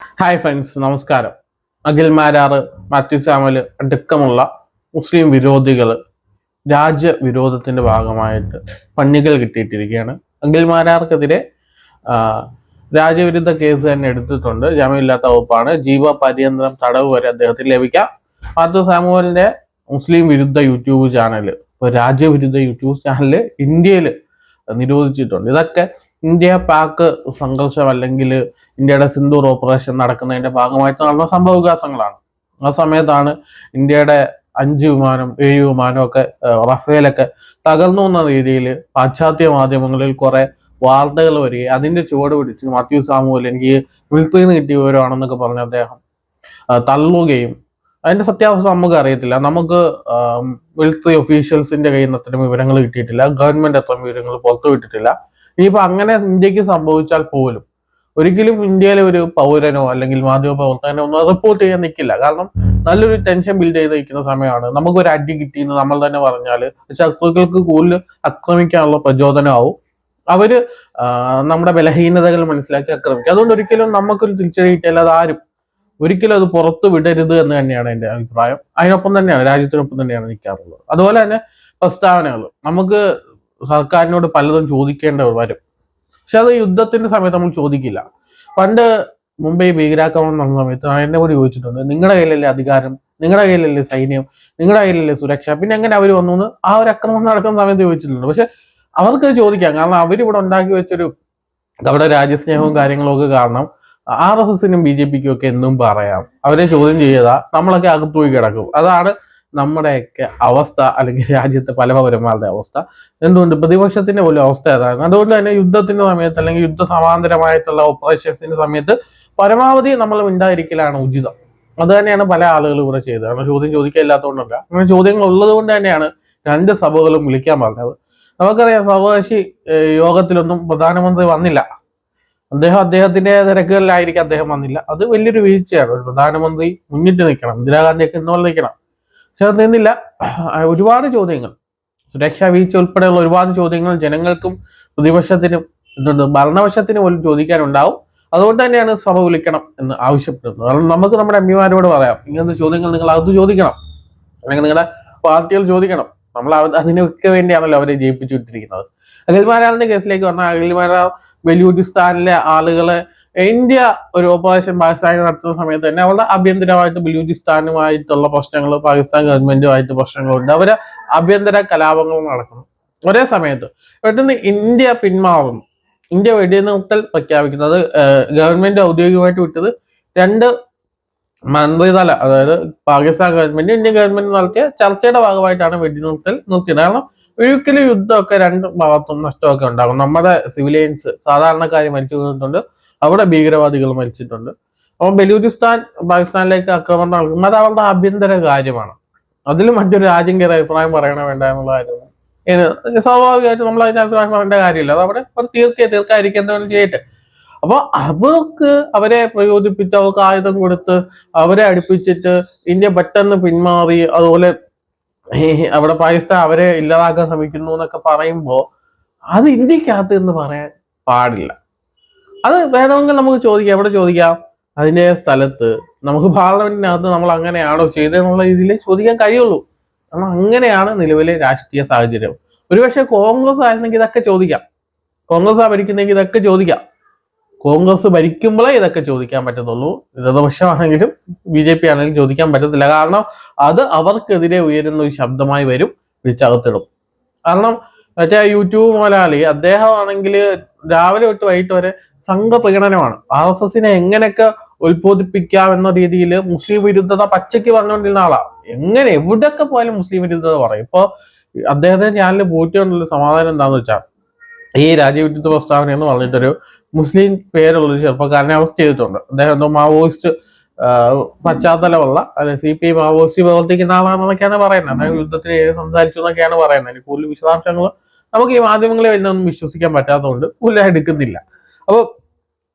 Hi friends നമസ്കാരം. അഖിൽ മാരാറ് മാത്യു സാമൽ അടുക്കമുള്ള മുസ്ലിം വിരോധികൾ രാജ്യവിരോധത്തിന്റെ ഭാഗമായിട്ട് പണികൾ കിട്ടിയിട്ടിരിക്കുകയാണ്. അഖിൽ മാരാർക്കെതിരെ രാജ്യവിരുദ്ധ കേസ് തന്നെ എടുത്തിട്ടുണ്ട്. ജാമ്യമില്ലാത്ത വകുപ്പാണ്. ജീവ പര്യന്തരം തടവ് വരെ അദ്ദേഹത്തിന് ലഭിക്കാം. മാത്യു സാമുവലിന്റെ മുസ്ലിം വിരുദ്ധ യൂട്യൂബ് ചാനൽ രാജ്യവിരുദ്ധ യൂട്യൂബ് ചാനൽ ഇന്ത്യയിൽ നിരോധിച്ചിട്ടുണ്ട്. ഇതൊക്കെ ഇന്ത്യ പാക് സംഘർഷം അല്ലെങ്കിൽ ഇന്ത്യയുടെ സിന്ധൂർ ഓപ്പറേഷൻ നടക്കുന്നതിന്റെ ഭാഗമായിട്ട് നടന്ന സംഭവ വികാസങ്ങളാണ് ആ സമയത്താണ് ഇന്ത്യയുടെ അഞ്ച് വിമാനം ഏഴ് വിമാനം ഒക്കെ റഫേലൊക്കെ തകർന്നു എന്ന രീതിയിൽ പാശ്ചാത്യ മാധ്യമങ്ങളിൽ കുറെ വാർത്തകൾ വരികയും അതിന്റെ ചുവട് പിടിച്ച് മാത്യു സാമുവൽ എനിക്ക് വിൽത്തിൽ നിന്ന് കിട്ടിയ വിവരമാണെന്നൊക്കെ പറഞ്ഞ അദ്ദേഹം തള്ളുകയും അതിന്റെ സത്യാവസ്ഥ നമുക്ക് അറിയത്തില്ല. നമുക്ക് മിലിറ്ററി ഒഫീഷ്യൽസിന്റെ കയ്യിൽ നിന്ന് അത്തരം വിവരങ്ങൾ കിട്ടിയിട്ടില്ല. ഗവൺമെന്റ് അത്തരം വിവരങ്ങൾ പുറത്തുവിട്ടിട്ടില്ല. ഇനിയിപ്പോ അങ്ങനെ ഇന്ത്യയ്ക്ക് സംഭവിച്ചാൽ പോലും ഒരിക്കലും ഇന്ത്യയിലെ ഒരു പൗരനോ അല്ലെങ്കിൽ മാധ്യമ പ്രവർത്തകനോ ഒന്നും റിപ്പോർട്ട് ചെയ്യാൻ നിൽക്കില്ല കാരണം നല്ലൊരു ടെൻഷൻ ബിൽഡ് ചെയ്ത് നിൽക്കുന്ന സമയമാണ്. നമുക്കൊരു അടി കിട്ടിയെന്ന് നമ്മൾ തന്നെ പറഞ്ഞാൽ ശത്രുക്കൾക്ക് കൂടുതൽ ആക്രമിക്കാനുള്ള പ്രചോദനമാവും. അവർ നമ്മുടെ ബലഹീനതകൾ മനസ്സിലാക്കി ആക്രമിക്കും. അതുകൊണ്ട് ഒരിക്കലും നമുക്കൊരു തിരിച്ചടി കിട്ടിയാൽ അത് ആരും ഒരിക്കലും അത് പുറത്ത് വിടരുത് എന്ന് തന്നെയാണ് എന്റെ അഭിപ്രായം. അതിനൊപ്പം തന്നെയാണ് രാജ്യത്തിനൊപ്പം തന്നെയാണ് നിൽക്കാറുള്ളത്. അതുപോലെ തന്നെ പ്രസ്താവനകൾ. നമുക്ക് സർക്കാരിനോട് പലതും ചോദിക്കേണ്ട വരും. പക്ഷെ അത് യുദ്ധത്തിന്റെ സമയത്ത് നമ്മൾ ചോദിക്കില്ല. പണ്ട് മുംബൈ ഭീകരാക്രമണം നടന്ന സമയത്ത് എന്നെ കൂടി ചോദിച്ചിട്ടുണ്ട്. നിങ്ങളുടെ കയ്യിലല്ലേ അധികാരം? നിങ്ങളുടെ കയ്യിലല്ലേ സൈന്യം? നിങ്ങളുടെ കയ്യിലല്ലേ സുരക്ഷ? പിന്നെ എങ്ങനെ അവർ വന്നു എന്ന് ആ ഒരു അക്രമണം നടക്കുന്ന സമയത്ത് ചോദിച്ചിട്ടുണ്ട്. പക്ഷെ അവർക്ക് ചോദിക്കാം. കാരണം അവരിവിടെ ഉണ്ടാക്കി വെച്ചൊരു നമ്മുടെ രാജ്യസ്നേഹവും കാര്യങ്ങളും ഒക്കെ കാരണം ആർ എസ് എസിനും ബി ജെ പിക്കും ഒക്കെ എന്നും പറയാം. അവരെ ചോദ്യം ചെയ്താൽ നമ്മളൊക്കെ അകത്തുപോയി കിടക്കും. അതാണ് നമ്മുടെയൊക്കെ അവസ്ഥ അല്ലെങ്കിൽ രാജ്യത്തെ പല പൗരന്മാരുടെ അവസ്ഥ എന്തുകൊണ്ട് പ്രതിപക്ഷത്തിന്റെ പോലും അവസ്ഥ അതാണ്. അതുകൊണ്ട് തന്നെ യുദ്ധത്തിന്റെ സമയത്ത് അല്ലെങ്കിൽ യുദ്ധ സമാന്തരമായിട്ടുള്ള ഓപ്പറേഷൻസിന്റെ സമയത്ത് പരമാവധി നമ്മൾ മിണ്ടായിരിക്കലാണ് ഉചിതം. അത് തന്നെയാണ് പല ആളുകളും ഇവിടെ ചെയ്തത്. കാരണം ചോദ്യം ചോദിക്കില്ലാത്തതുകൊണ്ടല്ല അങ്ങനെ ചോദ്യങ്ങൾ ഉള്ളത് കൊണ്ട് തന്നെയാണ് രണ്ട് സഭകളും വിളിക്കാൻ പറഞ്ഞത്. നമുക്കറിയാം സർവകക്ഷി യോഗത്തിലൊന്നും പ്രധാനമന്ത്രി വന്നില്ല. അദ്ദേഹം അദ്ദേഹത്തിന്റെ തിരക്കുകളിലായിരിക്കും അദ്ദേഹം വന്നില്ല. അത് വലിയൊരു വീഴ്ചയാണ്. ഒരു പ്രധാനമന്ത്രി മുന്നിട്ട് നിൽക്കണം. ഇന്ദിരാഗാന്ധിയൊക്കെ ഇന്നോളം നിൽക്കണം. നിന്നില്ല. ഒരുപാട് ചോദ്യങ്ങൾ. സുരക്ഷാ വീഴ്ച ഉൾപ്പെടെയുള്ള ഒരുപാട് ചോദ്യങ്ങൾ ജനങ്ങൾക്കും പ്രതിപക്ഷത്തിനും എന്തുണ്ട് ഭരണപക്ഷത്തിനും പോലും ചോദിക്കാനുണ്ടാവും. അതുകൊണ്ട് തന്നെയാണ് സഭ വിളിക്കണം എന്ന് ആവശ്യപ്പെടുന്നത്. കാരണം നമുക്ക് നമ്മുടെ എം പിമാരോട് പറയാം ഇങ്ങനത്തെ ചോദ്യങ്ങൾ നിങ്ങൾ അത് ചോദിക്കണം. അല്ലെങ്കിൽ നിങ്ങളുടെ പാർട്ടികൾ ചോദിക്കണം. നമ്മൾ അതിനൊക്കെ വേണ്ടിയാണല്ലോ അവരെ ജയിപ്പിച്ചു വിട്ടിരിക്കുന്നത് അഖിൽമാരാളിന്റെ കേസിലേക്ക് വന്നാൽ അഖിൽമാരാ വലിയ ഒരു സ്ഥാനിലെ ആളുകളെ ഇന്ത്യ ഒരു ഓപ്പറേഷൻ പാകിസ്ഥാനിൽ നടത്തുന്ന സമയത്ത് തന്നെ അവരുടെ ആഭ്യന്തരമായിട്ട് ബലൂചിസ്ഥാനുമായിട്ടുള്ള പ്രശ്നങ്ങൾ പാകിസ്ഥാൻ ഗവൺമെന്റുമായിട്ട് പ്രശ്നങ്ങളുണ്ട്. അവർ ആഭ്യന്തര കലാപങ്ങൾ നടക്കുന്നു. ഒരേ സമയത്ത് പെട്ടെന്ന് ഇന്ത്യ പിന്മാറുന്നു ഇന്ത്യ വെടിനിർത്തൽ പ്രഖ്യാപിക്കുന്നത് ഗവൺമെന്റ് ഔദ്യോഗികമായിട്ട് വിട്ടത് രണ്ട് മന്ത്രിതല അതായത് പാകിസ്ഥാൻ ഗവൺമെന്റ് ഇന്ത്യൻ ഗവൺമെന്റ് നടത്തിയ ചർച്ചയുടെ ഭാഗമായിട്ടാണ് വെടിനിർത്തൽ നിർത്തിയത്. കാരണം ഒരിക്കലും യുദ്ധമൊക്കെ രണ്ട് ഭാഗത്തും നഷ്ടമൊക്കെ ഉണ്ടാകും. നമ്മുടെ സിവിലിയൻസ് സാധാരണക്കാർ മരിച്ചു വീണിട്ടുണ്ട് അവിടെ ഭീകരവാദികൾ മരിച്ചിട്ടുണ്ട്. അപ്പോൾ ബലൂചിസ്ഥാൻ പാകിസ്ഥാനിലേക്ക് ആക്രമണം നടക്കും അത് അവരുടെ ആഭ്യന്തര കാര്യമാണ്. അതിൽ മറ്റൊരു രാജ്യം കയറി അഭിപ്രായം പറയണ വേണ്ട എന്നുള്ള കാര്യമാണ് സ്വാഭാവികമായിട്ട് നമ്മൾ അതിന്റെ അഭിപ്രായം പറയേണ്ട കാര്യമില്ല. അത് അവിടെ അവർ തീർക്കുക തീർക്കായിരിക്കും എന്തെങ്കിലും ചെയ്യട്ടെ. അപ്പോൾ അവർക്ക് അവരെ പ്രയോജിപ്പിച്ച് അവർക്ക് ആയുധം കൊടുത്ത് അവരെ അടുപ്പിച്ചിട്ട് ഇന്ത്യ പെട്ടെന്ന് പിന്മാറി അതുപോലെ അവിടെ പാകിസ്ഥാൻ അവരെ ഇല്ലാതാക്കാൻ ശ്രമിക്കുന്നു എന്നൊക്കെ പറയുമ്പോൾ അത് ഇന്ത്യക്കകത്ത് എന്ന് പറയാൻ പാടില്ല. അത് വേണമെങ്കിൽ നമുക്ക് ചോദിക്കാം. എവിടെ ചോദിക്കാം? അതിന്റെ സ്ഥലത്ത്. നമുക്ക് പാർലമെന്റിനകത്ത് നമ്മൾ അങ്ങനെയാണോ ചെയ്തതെന്നുള്ള രീതിയിൽ ചോദിക്കാൻ കഴിയുള്ളൂ. കാരണം അങ്ങനെയാണ് നിലവിലെ രാഷ്ട്രീയ സാഹചര്യം. ഒരുപക്ഷെ കോൺഗ്രസ് ആയിരുന്നെങ്കിൽ ഇതൊക്കെ ചോദിക്കാം. കോൺഗ്രസ് ആ ഭരിക്കുന്നെങ്കിൽ ഇതൊക്കെ ചോദിക്കാം. കോൺഗ്രസ് ഭരിക്കുമ്പോഴേ ഇതൊക്കെ ചോദിക്കാൻ പറ്റത്തുള്ളൂ. ഇടതുപക്ഷമാണെങ്കിലും ബി ജെ പി ആണെങ്കിലും ചോദിക്കാൻ പറ്റത്തില്ല. കാരണം അത് അവർക്കെതിരെ ഉയരുന്ന ഒരു ശബ്ദമായി വരും. വിളിച്ചകത്തിടും. കാരണം മറ്റേ യൂട്യൂബ് മുതലാളി അദ്ദേഹം ആണെങ്കിൽ രാവിലെ തൊട്ട് വൈകിട്ട് വരെ സംഘപ്രകടനമാണ്. ആർ എസ് എസിനെ എങ്ങനെയൊക്കെ ഉത്ബോധിപ്പിക്കാം എന്ന രീതിയിൽ മുസ്ലിം വിരുദ്ധത പച്ചയ്ക്ക് പറഞ്ഞുകൊണ്ടിരുന്ന ആളാണ്. എങ്ങനെ എവിടെയൊക്കെ പോയാലും മുസ്ലിം വിരുദ്ധത പറയും. ഇപ്പൊ അദ്ദേഹത്തെ ചാനലിൽ പോയിട്ടുള്ള സമാധാനം എന്താന്ന് വെച്ചാൽ ഈ രാജ്യവിരുദ്ധ പ്രസ്താവന എന്ന് പറഞ്ഞിട്ടൊരു മുസ്ലിം പേരുള്ള ഒരു ചെറുപ്പക്കാരനെ അറസ്റ്റ് ചെയ്തിട്ടുണ്ട്. അദ്ദേഹം എന്തോ മാവോയിസ്റ്റ് പശ്ചാത്തലമുള്ള അല്ലെ സി പി മാവോയിസ്റ്റ് പ്രവർത്തിക്കുന്ന ആളാണെന്നൊക്കെയാണ് പറയുന്നത്. അദ്ദേഹം യുദ്ധത്തിന് സംസാരിച്ചു എന്നൊക്കെയാണ് പറയുന്നത്. അതിന് കൂടുതൽ വിശദാംശങ്ങൾ നമുക്ക് ഈ മാധ്യമങ്ങളെ വരുന്നൊന്നും വിശ്വസിക്കാൻ പറ്റാത്തതുകൊണ്ട് പുല എടുക്കുന്നില്ല. അപ്പോൾ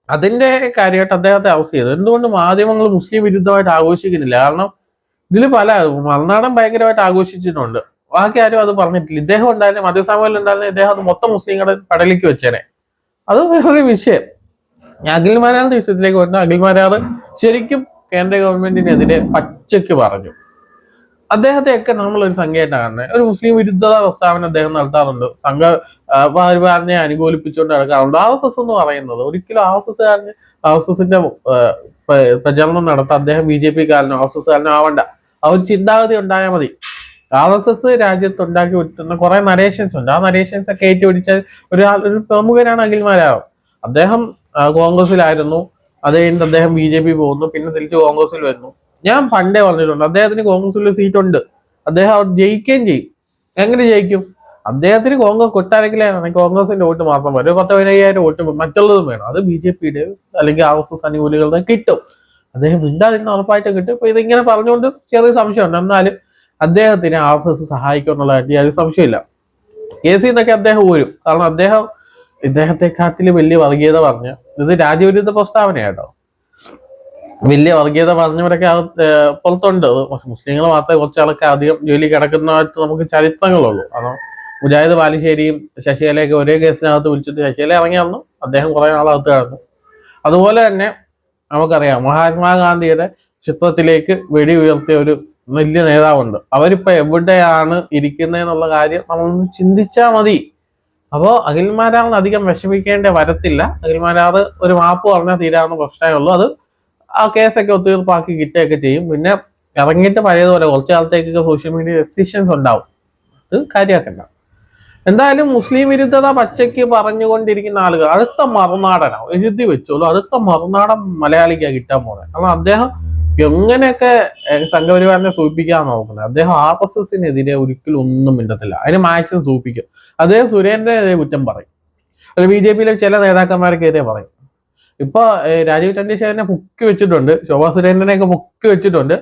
അതിന്റെ കാര്യമായിട്ട് അദ്ദേഹത്തെ അവസ്ഥ ചെയ്തു. എന്തുകൊണ്ട് മാധ്യമങ്ങൾ മുസ്ലിം വിരുദ്ധമായിട്ട് ആഘോഷിക്കുന്നില്ല? കാരണം ഇതിൽ പല മറുനാടൻ ഭയങ്കരമായിട്ട് ആഘോഷിച്ചിട്ടുണ്ട്. ബാക്കി ആരും അത് പറഞ്ഞിട്ടില്ല. ഇദ്ദേഹം ഉണ്ടായിരുന്ന മധ്യസാമയിൽ ഉണ്ടായിരുന്ന ഇദ്ദേഹം അത് മൊത്തം മുസ്ലിങ്ങളുടെ പടലിക്ക് വെച്ചേനെ. അത് വേറൊരു വിഷയം. അഖിൽ മാരാറിന്റെ വിഷയത്തിലേക്ക് വരുന്ന അഖിൽ ശരിക്കും കേന്ദ്ര ഗവൺമെന്റിനെതിരെ പച്ചയ്ക്ക് പറഞ്ഞു. അദ്ദേഹത്തെയൊക്കെ നമ്മളൊരു സംഖ്യയായിട്ടാണ് കാണുന്നത് ഒരു മുസ്ലിം വിരുദ്ധത പ്രസ്താവന അദ്ദേഹം നടത്താറുണ്ട്. സംഘ പരിവാറിനെ അനുകൂലിപ്പിച്ചുകൊണ്ട് നടക്കാറുണ്ട്. ആർ എസ് എസ് എന്ന് പറയുന്നത് ഒരിക്കലും ആർ എസ് എസ്കാരന് ആർ എസ് എസിന്റെ പ്രചരണം നടത്താൻ അദ്ദേഹം ബി ജെ പി കാരനോ ആർ എസ് എസ് കാരനോ ആവണ്ട. ആ ഒരു ചിന്താഗതി ഉണ്ടായാൽ മതി. ആർ എസ് എസ് രാജ്യത്ത് ഉണ്ടാക്കി വിട്ടുന്ന കുറെ നരേഷൻസ് ഉണ്ട്. ആ നരേഷൻസ് ഒക്കെ ഏറ്റുപിടിച്ച ഒരു ഒരു പ്രമുഖനാണ് അഖിൽമാരാവ്. അദ്ദേഹം കോൺഗ്രസിലായിരുന്നു അത് കഴിഞ്ഞിട്ട് അദ്ദേഹം ബി ജെ പി പോകുന്നു. പിന്നെ തിരിച്ച് കോൺഗ്രസിൽ വരുന്നു. ഞാൻ പണ്ടേ പറഞ്ഞിട്ടുണ്ട് അദ്ദേഹത്തിന് കോൺഗ്രസിൽ സീറ്റ് ഉണ്ട്. അദ്ദേഹം അവിടെ ജയിക്കുകയും ചെയ്യും. എങ്ങനെ ജയിക്കും? അദ്ദേഹത്തിന് കോൺഗ്രസ് കൊട്ടാരക്കിലാണ് കോൺഗ്രസിന്റെ വോട്ട് മാത്രം വരും പത്ത് പതിനയ്യായിരം വോട്ട് മറ്റുള്ളതും വേണം. അത് ബി ജെ പിയുടെ അല്ലെങ്കിൽ ആർ എസ് എസ് അനുകൂലികളുടെ കിട്ടും. അദ്ദേഹം മിണ്ടാതിരുന്ന ഉറപ്പായിട്ട് കിട്ടും. ഇപ്പൊ ഇതിങ്ങനെ പറഞ്ഞുകൊണ്ട് ചെറിയ സംശയമുണ്ട്. എന്നാലും അദ്ദേഹത്തിന് ആർ എസ് എസ് സഹായിക്കും എന്നുള്ള യാതൊരു സംശയമില്ല കെ സി എന്നൊക്കെ അദ്ദേഹം ഊരും. കാരണം അദ്ദേഹം ഇദ്ദേഹത്തെക്കാട്ടിൽ വലിയ വർഗീയത പറഞ്ഞ് ഇത് രാജ്യവിരുദ്ധ പ്രസ്താവനയാട്ടോ. വലിയ വർഗീയത പറഞ്ഞവരൊക്കെ പുറത്തുണ്ട്. മുസ്ലിങ്ങൾ മാത്രമേ കുറച്ചാളൊക്കെ അധികം ജോലി കിടക്കുന്നതായിട്ട് നമുക്ക് ചരിത്രങ്ങളുള്ളൂ. കാരണം മുജാഹിദ് ബാലുശ്ശേരിയും ശശികലയൊക്കെ ഒരേ കേസിനകത്ത് വിളിച്ചിട്ട് ശശികല ഇറങ്ങി വന്നു. അദ്ദേഹം കുറെ നാളകത്ത് കിടന്നു. അതുപോലെ തന്നെ നമുക്കറിയാം മഹാത്മാഗാന്ധിയുടെ ചിത്രത്തിലേക്ക് വെടി ഉയർത്തിയ ഒരു വലിയ നേതാവുണ്ട്. അവരിപ്പോൾ എവിടെയാണ് ഇരിക്കുന്നതെന്നുള്ള കാര്യം നമ്മളൊന്ന് ചിന്തിച്ചാൽ മതി. അപ്പോൾ അഖിൽമാരാറിന് അധികം വിഷമിക്കേണ്ട വരത്തില്ല. അഖിൽമാരാറ് ഒരു മാപ്പ് പറഞ്ഞാൽ തീരാവുന്ന പ്രശ്നമേ ഉള്ളൂ. അത് ആ കേസൊക്കെ ഒത്തുതീർപ്പാക്കി കിട്ടുകയൊക്കെ ചെയ്യും. പിന്നെ ഇറങ്ങിയിട്ട് പഴയതുപോലെ കുറച്ച് കാലത്തേക്കൊക്കെ സോഷ്യൽ മീഡിയ റെസ്ട്രിക്ഷൻസ് ഉണ്ടാവും. അത് കാര്യമാക്കണ്ട. എന്തായാലും മുസ്ലിം വിരുദ്ധത പച്ചയ്ക്ക് പറഞ്ഞുകൊണ്ടിരിക്കുന്ന ആളുകൾ അടുത്ത മറുനാടനോ. എഴുതി വെച്ചോളൂ അടുത്ത മറുനാടൻ മലയാളിക്കാ കിട്ടാൻ പോകുന്നത് കാരണം അദ്ദേഹം എങ്ങനെയൊക്കെ സംഘപരിവാറിനെ സൂചിപ്പിക്കാൻ നോക്കുന്നത്. അദ്ദേഹം ആർ എസ് എസിനെതിരെ ഒരിക്കലും ഒന്നും മിണ്ടത്തില്ല. അതിന് മാക്സിമം സൂചിപ്പിക്കും. അദ്ദേഹം സുരേന്ദ്രനെതിരെ കുറ്റം പറയും. ബി ജെ പിയിലെ ചില നേതാക്കന്മാർക്കെതിരെ പറയും. ഇപ്പൊ രാജീവ് ചന്ദ്രശേഖരനെ പൊക്കി വെച്ചിട്ടുണ്ട്. ശോഭാ സുരേന്ദ്രനെയൊക്കെ പൊക്കി വെച്ചിട്ടുണ്ട്.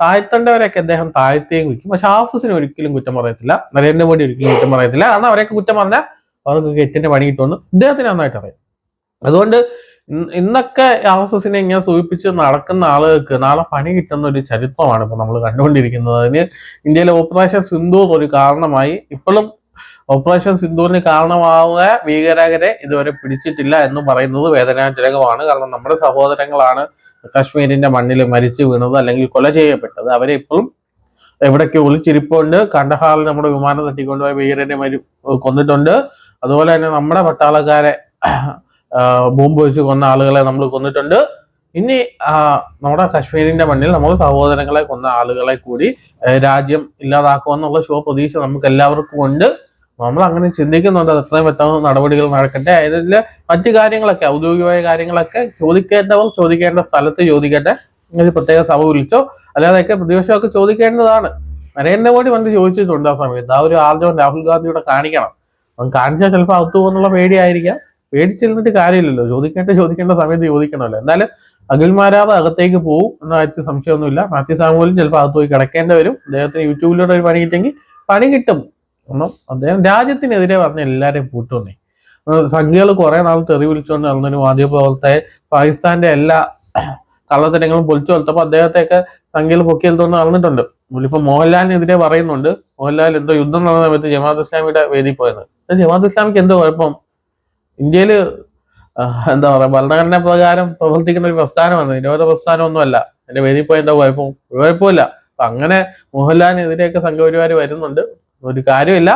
താഴ്ത്തേണ്ടവരെയൊക്കെ അദ്ദേഹം താഴ്ത്തേയും കുറിക്കും പക്ഷെ എസിന് ഒരിക്കലും കുറ്റം പറയത്തില്ല. നരേന്ദ്രമോദി ഒരിക്കലും കുറ്റം പറയത്തില്ല. കാരണം അവരെയൊക്കെ കുറ്റം പറഞ്ഞാൽ അവർക്ക് കെട്ടിന്റെ പണി കിട്ടുമെന്ന് അദ്ദേഹത്തിന് നന്നായിട്ട് അറിയാം. അതുകൊണ്ട് ഇന്നൊക്കെ ആർഎസ്എസിനെ എസ് എസിനെ ഇങ്ങനെ സൂചിപ്പിച്ച് നടക്കുന്ന ആളുകൾക്ക് നാളെ പണി കിട്ടുന്ന ഒരു ചരിത്രമാണ് ഇപ്പൊ നമ്മൾ കണ്ടുകൊണ്ടിരിക്കുന്നത്. അതിന് ഇന്ത്യയിലെ ഓപ്പറേഷൻ സിന്ധു ഒരു കാരണമായി ഇപ്പോഴും ഓപ്പറേഷൻ സിന്ധുവിന് കാരണമാവുക ഭീകരകരെ ഇതുവരെ പിടിച്ചിട്ടില്ല എന്ന് പറയുന്നത് വേദനാജനകമാണ്. കാരണം നമ്മുടെ സഹോദരങ്ങളാണ് കാശ്മീരിന്റെ മണ്ണിൽ മരിച്ചു വീണത് അല്ലെങ്കിൽ കൊല ചെയ്യപ്പെട്ടത്. അവരെ ഇപ്പോഴും എവിടേക്ക് ഒളിച്ചിരിപ്പുണ്ട് കണ്ടഹാറിൽ നമ്മുടെ വിമാനം തട്ടിക്കൊണ്ടുപോയ ഭീകരനെ മരി കൊന്നിട്ടുണ്ട്. അതുപോലെ തന്നെ നമ്മുടെ പട്ടാളക്കാരെ ബോംബ് വെച്ച് കൊന്ന ആളുകളെ നമ്മൾ കൊന്നിട്ടുണ്ട്. ഇനി നമ്മുടെ കാശ്മീരിന്റെ മണ്ണിൽ നമ്മൾ സഹോദരങ്ങളെ കൊന്ന ആളുകളെ കൂടി രാജ്യം ഇല്ലാതാക്കുമെന്നുള്ള ശുഭ പ്രതീക്ഷ നമുക്ക് എല്ലാവർക്കും ഉണ്ട്. നമ്മൾ അങ്ങനെ ചിന്തിക്കുന്നുണ്ട് അത് എത്രയും പെട്ടെന്ന് നടപടികൾ നടക്കട്ടെ. അതിൽ മറ്റു കാര്യങ്ങളൊക്കെ ഔദ്യോഗികമായ കാര്യങ്ങളൊക്കെ ചോദിക്കേണ്ടവർ ചോദിക്കേണ്ട സ്ഥലത്ത് ചോദിക്കട്ടെ. ഇങ്ങനെ പ്രത്യേക സഭ വിളിച്ചോ അല്ലാതെയൊക്കെ പ്രതിപക്ഷമൊക്കെ ചോദിക്കേണ്ടതാണ്. നരേന്ദ്രമോദി പണ്ട് ചോദിച്ചിട്ടുണ്ട് ആ സമയത്ത്. ആ ഒരു ആർജവം രാഹുൽ ഗാന്ധിയുടെ കാണിക്കണം. അവൻ കാണിച്ചാൽ ചിലപ്പോൾ അകത്തു പോകുന്നുള്ള പേടിയായിരിക്കാം. പേടിച്ചിരുന്നിട്ട് കാര്യമില്ലല്ലോ. ചോദിക്കേണ്ട ചോദിക്കേണ്ട സമയത്ത് ചോദിക്കണമല്ലോ. എന്നാലും അഖിൽമാരാവ് അകത്തേക്ക് പോകും എന്ന കാര്യത്തിൽ സംശയമൊന്നുമില്ല. മാത്യു സാമൂലും ചിലപ്പോൾ അകത്ത് പോയി കിടക്കേണ്ടി വരും. അദ്ദേഹത്തിന് യൂട്യൂബിലൂടെ ഒരു പണി കിട്ടിയെങ്കിൽ പണി കിട്ടും. കാരണം അദ്ദേഹം രാജ്യത്തിനെതിരെ പറഞ്ഞ എല്ലാവരെയും പൂട്ടുന്നേ സംഖ്യകൾ കുറെ നാൾ തെറി വിളിച്ചുകൊണ്ട് നടന്നൊരു മാധ്യമപ്രവർത്തകരെ പാകിസ്ഥാന്റെ എല്ലാ കള്ളത്തരങ്ങളും പൊളിച്ചു കൊടുത്തപ്പോൾ അദ്ദേഹത്തെയൊക്കെ സംഖ്യകൾ പൊക്കിയെടുത്തോണ്ട് നടന്നിട്ടുണ്ട് ഇപ്പൊ മോഹൻലാലിനെതിരെ പറയുന്നുണ്ട്. മോഹൻലാൽ എന്തോ യുദ്ധം നടന്ന സമയത്ത് ജമാഅത്ത് ഇസ്ലാമിയുടെ വേദി പോയത് ജമാത് ഇസ്ലാമിക്ക് എന്തോ കുഴപ്പം? ഇന്ത്യയിൽ എന്താ പറയാ ഭരണഘടന പ്രകാരം പ്രവർത്തിക്കുന്ന ഒരു പ്രസ്ഥാനമാണ്. നിരോധ പ്രസ്ഥാനമൊന്നുമല്ല. എന്റെ വേദി പോയ എന്താ കുഴപ്പം? കുഴപ്പമില്ല. അപ്പൊ അങ്ങനെ മോഹൻലാലിനെതിരെയൊക്കെ സംഘപരിവാർ വരുന്നുണ്ട്. ഒരു കാര്യമില്ല.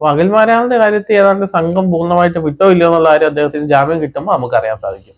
അഖിൽ മാരാളിന്റെ കാര്യത്തിൽ ഏതാണ്ട് സംഘം പൂർണമായിട്ട് വിട്ടോ ഇല്ലയോ എന്നുള്ള കാര്യം അദ്ദേഹത്തിന് ജാമ്യം കിട്ടുമ്പോൾ നമുക്കറിയാൻ സാധിക്കും.